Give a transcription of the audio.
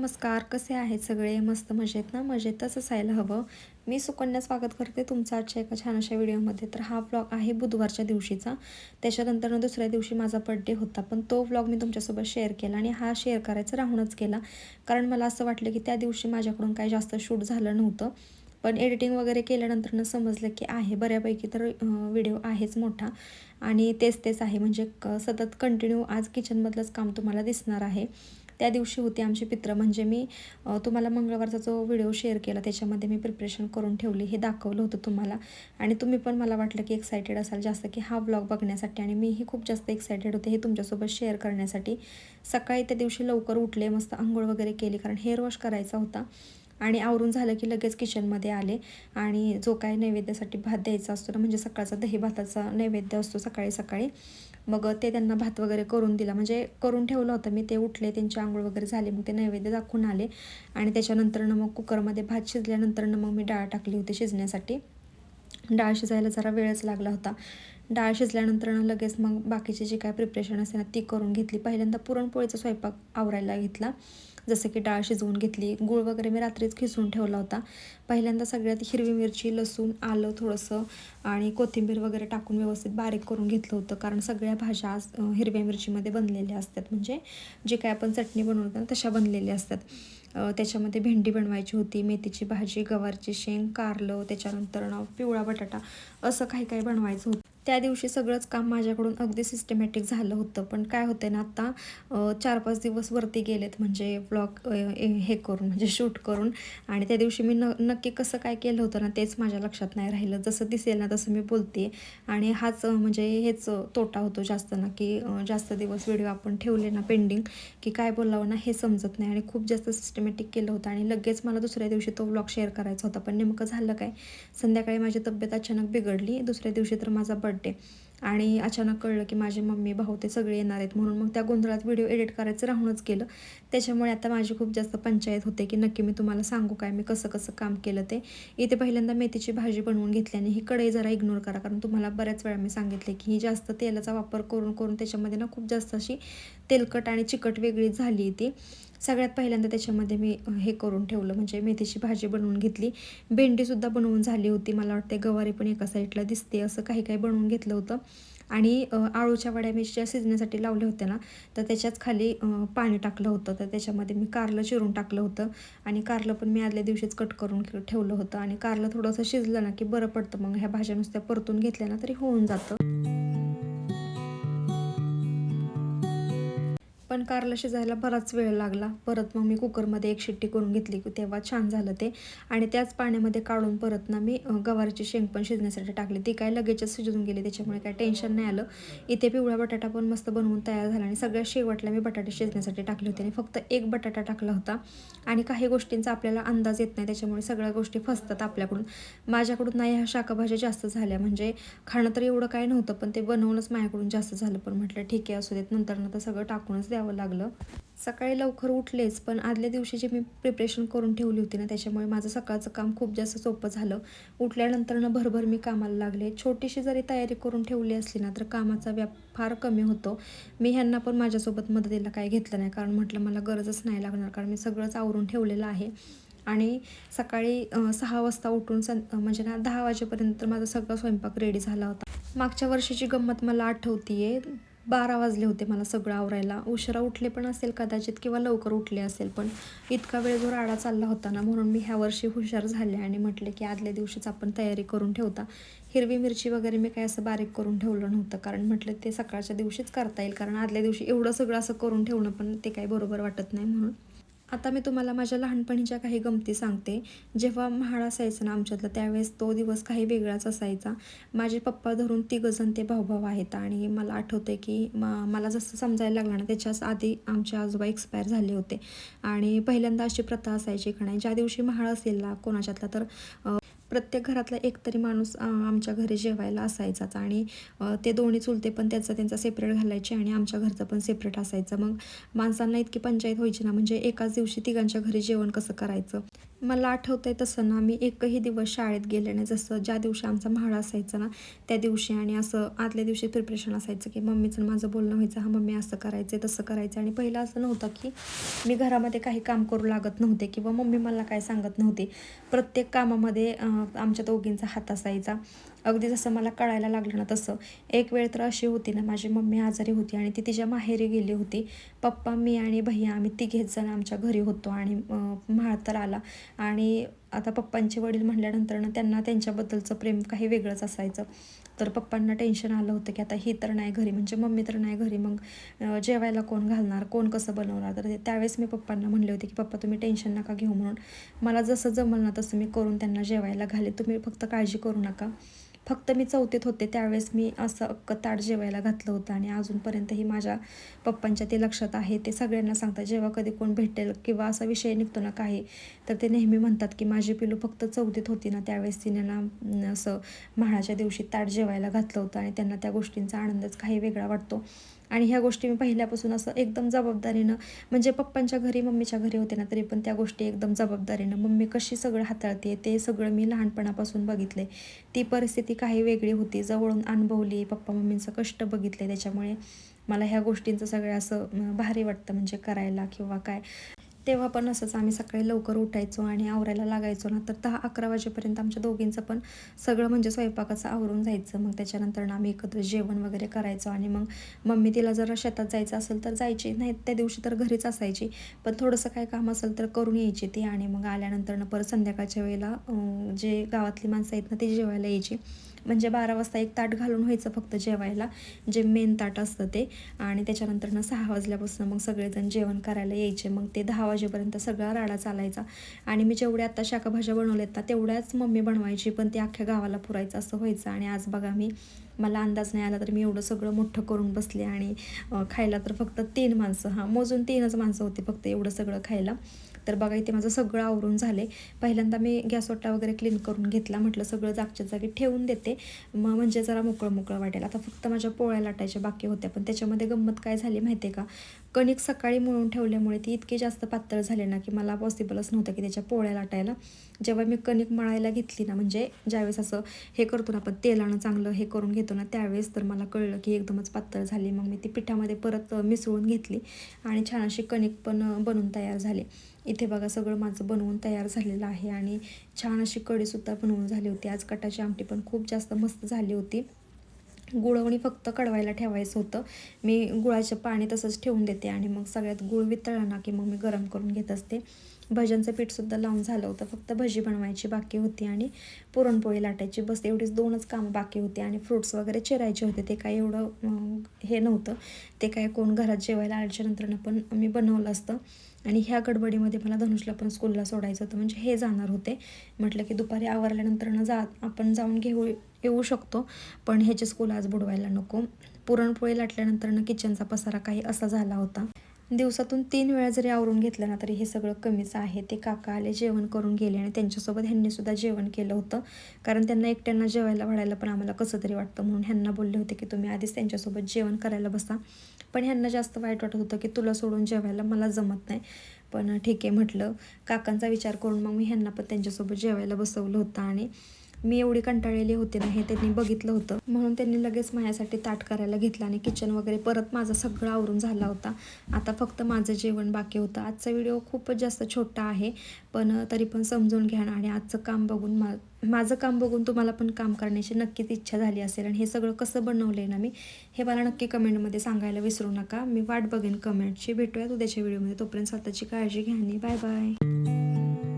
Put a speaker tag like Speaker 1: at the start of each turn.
Speaker 1: नमस्कार कसे आहेत सगळे? मस्त मजेत ना? मजेतच असायला हवं. मी सुकन्या स्वागत करते तुमचा आजच्या एका छान अशा व्हिडिओमध्ये. तर हा व्लॉग आहे बुधवारच्या दिवशीचा. त्याच्यानंतर दुसऱ्या दिवशी माझा बड्डे होता पण तो व्लॉग मी तुमच्यासोबत शेअर केला आणि हा शेअर करायचा राहूनच केला कारण मला असं वाटलं की त्या दिवशी माझ्याकडून काही जास्त शूट झालं नव्हतं. पण एडिटिंग वगैरे केल्यानंतरनं समजलं की आहे बऱ्यापैकी तर व्हिडिओ आहेच मोठा. आणि तेच तेच आहे. म्हणजे क सतत कंटिन्यू आज किचनमधलंच काम तुम्हाला दिसणार आहे. त्या दिवशी होते आमचे पित्र. म्हणजे मी तुम्हाला मंगळवारचा जो व्हिडिओ शेअर केला त्याच्यामध्ये मी प्रिपरेशन करून ठेवली. हे दाखवलं होतं तुम्हाला. आणि तुम्ही पण मला वाटलं की एक्सायटेड असाल जास्त की हा ब्लॉग बघण्यासाठी. आणि मीही खूप जास्त एक्सायटेड होते हे तुमच्यासोबत शेअर करण्यासाठी. सकाळी त्या दिवशी लवकर उठले मस्त आंघोळ वगैरे केली कारण हेअर वॉश करायचा होता. आणि आवरून झालं की लगेच किचनमध्ये आले आणि जो काय नैवेद्यासाठी भात द्यायचा असतो ना म्हणजे सकाळचा दही भाताचा नैवेद्य असतो सकाळी सकाळी मग ते त्यांना भात वगैरे करून दिला. म्हणजे करून ठेवलं होतं मी ते उठले त्यांची आंघोळ वगैरे झाली मग ते नैवेद्य दाखवून आले. आणि त्याच्यानंतरनं मग कुकरमध्ये भात शिजल्यानंतरनं मग मी डाळ टाकली होती शिजण्यासाठी. डाळ शिजायला जरा वेळच लागला होता. डाळ शिजल्यानंतर लगेच मग बाकीची जी काय प्रिपरेशन असते ना ती करून घेतली. पहिल्यांदा पुरणपोळीचा स्वयंपाक आवरायला घेतला. जसं की डाळ शिजवून घेतली गूळ वगैरे मी रात्रीच खिसून ठेवला होता. पहिल्यांदा सगळ्यात हिरवी मिरची लसूण आलं थोडंसं आणि कोथिंबीर वगैरे टाकून व्यवस्थित बारीक करून घेतलं होतं. कारण सगळ्या भाज्या हिरव्या मिरचीमध्ये बनलेल्या असतात. म्हणजे जे काय आपण चटणी बनवतो ना तशा बनलेल्या असतात. त्याच्यामध्ये भेंडी बनवायची होती मेथीची भाजी गवारची शेंग कारलं त्याच्यानंतर पिवळा बटाटा असं काही काही बनवायचं होतं. त्या दिवशी सगळंच काम माझ्याकडून अगदी सिस्टमॅटिक झालं होतं. पण काय होतं ना आत्ता चार पाच दिवस वरती गेलेत म्हणजे ब्लॉग हे करून म्हणजे शूट करून. आणि त्या दिवशी मी न नक्की कसं काय केलं होतं ना तेच माझ्या लक्षात नाही राहिलं. जसं दिसेल ना तसं मी बोलते. आणि हाच म्हणजे हेच तोटा होतो जास्त ना की जास्त दिवस व्हिडिओ आपण ठेवले ना पेंडिंग की काय बोलावं ना हे समजत नाही. आणि खूप जास्त सिस्टमॅटिक केलं होतं. आणि लगेच मला दुसऱ्या दिवशी तो ब्लॉग शेअर करायचा होता. पण नेमकं झालं काय? संध्याकाळी माझी तब्येत अचानक बिघडली. दुसऱ्या दिवशी तर माझा बड्डे आणि अचानक कळलं की माझे मम्मी भाऊ ते सगळे येणार आहेत म्हणून मग त्या गोंधळात व्हिडिओ एडिट करायचं राहूनच केलं त्याच्यामुळे आता माझी खूप जास्त पंचायत होते की नक्की मी तुम्हाला सांगू काय? मी कसं कसं काम केलं ते? इथे पहिल्यांदा मेथीची भाजी बनवून घेतली आणि ही कढई जरा इग्नोर करा कारण तुम्हाला बऱ्याच वेळा मी सांगितले की ही जास्त तेलाचा वापर करून करून त्याच्यामध्ये ना खूप जास्त अशी तेलकट आणि चिकट वेगळी झाली ती. सगळ्यात पहिल्यांदा त्याच्यामध्ये मी हे करून ठेवलं म्हणजे मेथीची भाजी बनवून घेतली. भेंडीसुद्धा बनवून झाली होती मला वाटते गवारी पण एका साईडला दिसते असं काही काही बनवून घेतलं होतं. आणि आळूच्या वड्या मी ज्या शिजण्यासाठी लावल्या होत्या ना तर त्याच्याच खाली पाणी टाकलं होतं. तर त्याच्यामध्ये मी कारलं चिरून टाकलं होतं आणि कारलं पण मी आदल्या दिवशीच कट करून ठेवलं होतं. आणि कारलं थोडंसं शिजलं ना की बरं पडतं. मग ह्या भाज्या नुसत्या परतून घेतल्या ना तरी होऊन जातं. पण कारला शिजायला बराच वेळ लागला. परत मग मी कुकरमध्ये एक शिट्टी करून घेतली की तेव्हा छान झालं ते. आणि त्याच पाण्यामध्ये काढून परत ना मी गवारीची शेंग पण शिजण्यासाठी टाकली. ती काय लगेचच शिजून गेली त्याच्यामुळे काय टेन्शन नाही आलं. इथे पिवळा बटाटा पण मस्त बनवून तयार झाला आणि सगळ्या शेवटला मी बटाटे शिजण्यासाठी टाकले होते आणि फक्त एक बटाटा टाकला होता. आणि काही गोष्टींचा आपल्याला अंदाज येत नाही त्याच्यामुळे सगळ्या गोष्टी फसतात आपल्याकडून. माझ्याकडून नाही ह्या शाखाभाज्या जास्त झाल्या. म्हणजे खाणं तर एवढं काय नव्हतं पण ते बनवूनच माझ्याकडून जास्त झालं. पण म्हटलं ठीक आहे असू देत. नंतर नंतर सगळं टाकूनच द्या द्यावं लागलं. सकाळी लवकर उठलेच पण आदल्या दिवशी जे मी प्रिपरेशन करून ठेवली होती ना त्याच्यामुळे माझं सकाळचं काम खूप जास्त सोपं झालं. उठल्यानंतरनं भरभर मी कामाला लागले. छोटीशी जरी तयारी करून ठेवली असली ना तर कामाचा व्याप फार कमी होतो. मी ह्यांना पण माझ्यासोबत मदतीला काय घेतलं नाही कारण म्हटलं मला गरजच नाही लागणार कारण मी सगळंच आवरून ठेवलेलं आहे. आणि सकाळी सहा वाजता उठून सं म्हणजे ना दहा वाजेपर्यंत माझा सगळा स्वयंपाक रेडी झाला होता. मागच्या वर्षीची गंमत मला आठवती आहे बारा वाजले होते मला सगळं आवरायला. उशिरा उठले पण असेल कदाचित किंवा लवकर उठले असेल पण इतका वेळ जो राडा चालला होता ना म्हणून मी ह्या वर्षी हुशार झाले आणि म्हटले की आदल्या दिवशीच आपण तयारी करून ठेवता. हिरवी मिरची वगैरे मी काय असं बारीक करून ठेवलं नव्हतं कारण म्हटलं ते सकाळच्या दिवशीच करता येईल कारण आदल्या दिवशी एवढं सगळं असं करून ठेवणं पण ते काही बरोबर वाटत नाही म्हणून. आता मी तुम्हाला माझ्या लहानपणीच्या काही गमती सांगते जेव्हा म्हाळ असायचं ना आमच्यातला त्यावेळेस तो दिवस काही वेगळाच असायचा. माझे पप्पा धरून तिघजण ते भाऊभाऊ आहेत आणि मला आठवते की मला जसं समजायला लागलं ना त्याच्याच आधी आमचे आजोबा एक्सपायर झाले होते. आणि पहिल्यांदा अशी प्रथा असायची का नाही ज्या दिवशी म्हाळ असेल ना कोणाच्यातला तर प्रत्येक घरातला एक तरी माणूस आमच्या घरी जेवायला असायचाच. आणि ते दोन्ही चुलते पण त्याचा त्यांचा सेपरेट घालायचे आणि आमच्या घरचं पण सेपरेट असायचं. मग माणसांना इतकी पंचायत व्हायची ना म्हणजे एकाच दिवशी तिघांच्या घरी जेवण कसं करायचं? मला आठवतं आहे तसं ना मी एकही दिवस शाळेत गेले नाही. जसं ज्या दिवशी आमचा म्हाळा असायचा ना त्या दिवशी आणि असं आदल्या दिवशी प्रिपरेशन असायचं की मम्मीचं माझं बोलणं व्हायचं हा मम्मी असं करायचं तसं करायचं आणि पहिलं असं नव्हतं की मी घरामध्ये काही काम करू लागत नव्हते किंवा मम्मी मला काय सांगत नव्हते. प्रत्येक कामामध्ये आमच्या दोघींचा हात असायचा. अगदी जसं मला कळायला लागलं ना तसं. एक वेळ तर अशी होती ना माझी मम्मी आजारी होती आणि ती तिच्या माहेरी गेली होती. पप्पा मी आणि भैया आम्ही तिघेच जण आमच्या घरी होतो आणि म्हाळतर आला. आणि आता पप्पांचे वडील म्हटल्यानंतर ना त्यांना त्यांच्याबद्दलचं प्रेम काही वेगळंच असायचं. तर पप्पांना टेन्शन आलं होतं की आता ही तर नाही घरी म्हणजे मम्मी तर नाही घरी मग जेवायला कोण घालणार कोण कसं बनवणार? तर त्यावेळेस मी पप्पांना म्हणले होते की पप्पा तुम्ही टेन्शन नका घेऊ म्हणून. मला जसं जमल ना तसं मी करून त्यांना जेवायला घाले तुम्ही फक्त काळजी करू नका. फक्त मी चौथीत होते त्यावेळेस मी असं अक्क ताट जेवायला घातलं होतं आणि अजूनपर्यंतही माझ्या पप्पांच्या ते लक्षात आहे ते सगळ्यांना सांगतात जेव्हा कधी कोण भेटेल किंवा असा विषय निघतो ना काही तर ते नेहमी म्हणतात की माझी पिलू फक्त चौथीत होती ना त्यावेळेस तिने ना असं म्हाळाच्या दिवशी ताट जेवायला घातलं होतं आणि त्यांना त्या गोष्टींचा आनंदच काही वेगळा वाटतो. आणि ह्या गोष्टी मी पहिल्यापासून असं एकदम जबाबदारीनं म्हणजे पप्पांच्या घरी मम्मीच्या घरी होते ना तरी पण त्या गोष्टी एकदम जबाबदारीनं मम्मी कशी सगळं हाताळते ते सगळं मी लहानपणापासून बघितले ती परिस्थिती काही वेगळी होती. जवळून अनुभवली. पप्पा मम्मींचं कष्ट बघितले त्याच्यामुळे मला ह्या गोष्टींचं सगळं असं भारी वाटतं म्हणजे करायला किंवा काय. तेव्हा पण असंच आम्ही सकाळी लवकर उठायचो आणि आवरायला लागायचो. ना तर दहा अकरा वाजेपर्यंत आमच्या दोघींचं पण सगळं म्हणजे स्वयंपाकाचं आवरून जायचं. मग त्याच्यानंतर आम्ही एकत्र जेवण वगैरे करायचो आणि मग मम्मी तिला जर शेतात जायचं असेल तर जायची. नाही त्या दिवशी तर घरीच असायची. पण थोडंसं काय काम असेल तर करून यायची ती आणि मग आल्यानंतर ना परत संध्याकाळच्या वेळेला जे गावातली माणसं आहेत ना ती जेवायला यायची. म्हणजे बारा वाजता एक ताट घालून व्हायचं फक्त जेवायला. जे मेन ताट असतं ते. आणि त्याच्यानंतर ना सहा वाजल्यापासून मग सगळेजण जेवण करायला यायचे. मग ते दहा वाजेपर्यंत सगळा राडा चालायचा. आणि मी जेवढ्या आता शाखाभाज्या बनवल्यात ना तेवढ्याच मम्मी बनवायची पण ते अख्ख्या गावाला पुरायचं असं व्हायचं. आणि आज बघा मी मला अंदाज नाही आला तर मी एवढं सगळं मोठं करून बसले आणि खायला तर फक्त तीन माणसं हां मोजून तीनच माणसं होती फक्त एवढं सगळं खायला. तर बघा इथे माझं सगळं आवरून झाले पहिल्यांदा मी गॅस वगैरे क्लीन करून घेतला म्हटलं सगळं जागच्या जागी ठेवून देते. मग म्हणजे जरा मोकळं मोकळं वाटेल. आता फक्त माझ्या पोळ्या लाटायच्या बाकी होत्या पण त्याच्यामध्ये गंमत काय झाली माहिती आहे का? कणिक सकाळी मळून ठेवल्यामुळे ती इतकी जास्त पातळ झाली ना की मला पॉसिबलच नव्हतं की त्याच्या पोळ्या लाटायला. जेव्हा मी कणिक मळायला घेतली ना म्हणजे ज्यावेळेस असं हे करतो ना आपण तेलानं चांगलं हे करून घेतो ना त्यावेळेस तर मला कळलं की एकदमच पातळ झाली. मग मी ती पिठामध्ये परत मिसळून घेतली आणि छान अशी कणिक पण बनून तयार झाली. इथे बघा सगळं माझं बनवून तयार झालेलं आहे आणि छान अशी कढीसुद्धा बनवून झाली होती. आज कटाची आमटी पण खूप जास्त मस्त झाली होती. गुळवणी फक्त कडवायला ठेवायचं होतं. मी गुळाचं पाणी तसंच ठेवून देते आणि मग सगळ्यात गुळ वितळला ना की मग मी गरम करून घेत असते. भजनचं पीठसुद्धा लावून झालं होतं. फक्त भजी बनवायची बाकी होती आणि पुरणपोळी लाटायची. बस एवढीच दोनच कामं बाकी होती आणि फ्रुट्स वगैरे चिरायचे होते. ते काय एवढं हे नव्हतं. ते काय कोण घरात जेवायला आल्याच्या नंतरनं पण मी बनवलं असतं. आणि ह्या गडबडीमध्ये मला धनुषला पण स्कूलला सोडायचं होतं. म्हणजे हे जाणार होते. म्हटलं की दुपारी आवरल्यानंतरनं जा आपण जाऊन घेऊ येऊ शकतो. पण ह्याची स्कूल आज बुडवायला नको. पुरणपोळी लाटल्यानंतरनं किचनचा पसारा काही असा झाला होता. दिवसातून तीन वेळा जरी आवरून घेतलं ना तरी हे सगळं कमीच आहे. ते काका आले जेवण करून गेले आणि त्यांच्यासोबत ह्यांनीसुद्धा जेवण केलं होतं. कारण त्यांना एकट्यांना जेवायला वाढायला पण आम्हाला कसं तरी वाटतं. म्हणून ह्यांना बोलले होते की तुम्ही आधीच त्यांच्यासोबत जेवण करायला बसा. पण ह्यांना जास्त वाईट वाटत होतं की तुला सोडून जेवायला मला जमत नाही. पण ठीक आहे म्हटलं. काकांचा विचार करून मग मी ह्यांना पण त्यांच्यासोबत जेवायला बसवलं होतं आणि मी एवढी कंटाळलेली होते ना हे त्यांनी बघितलं होतं. म्हणून त्यांनी लगेच माझ्यासाठी ताट करायला घेतलं आणि किचन वगैरे परत माझं सगळं आवरून झाला होता. आता फक्त माझं जेवण बाकी होतं. आजचा व्हिडिओ खूपच जास्त छोटा आहे पण तरी पण समजून घ्या आणि आजचं काम बघून मा माझं काम बघून तुम्हाला पण काम करण्याची नक्कीच इच्छा झाली असेल. आणि हे सगळं कसं बनवलं आहे ना मी हे मला नक्की कमेंटमध्ये सांगायला विसरू नका. मी वाट बघेन कमेंटची. भेटूयात उद्याच्या व्हिडिओमध्ये तोपर्यंत स्वतःची काळजी घ्या आणि बाय बाय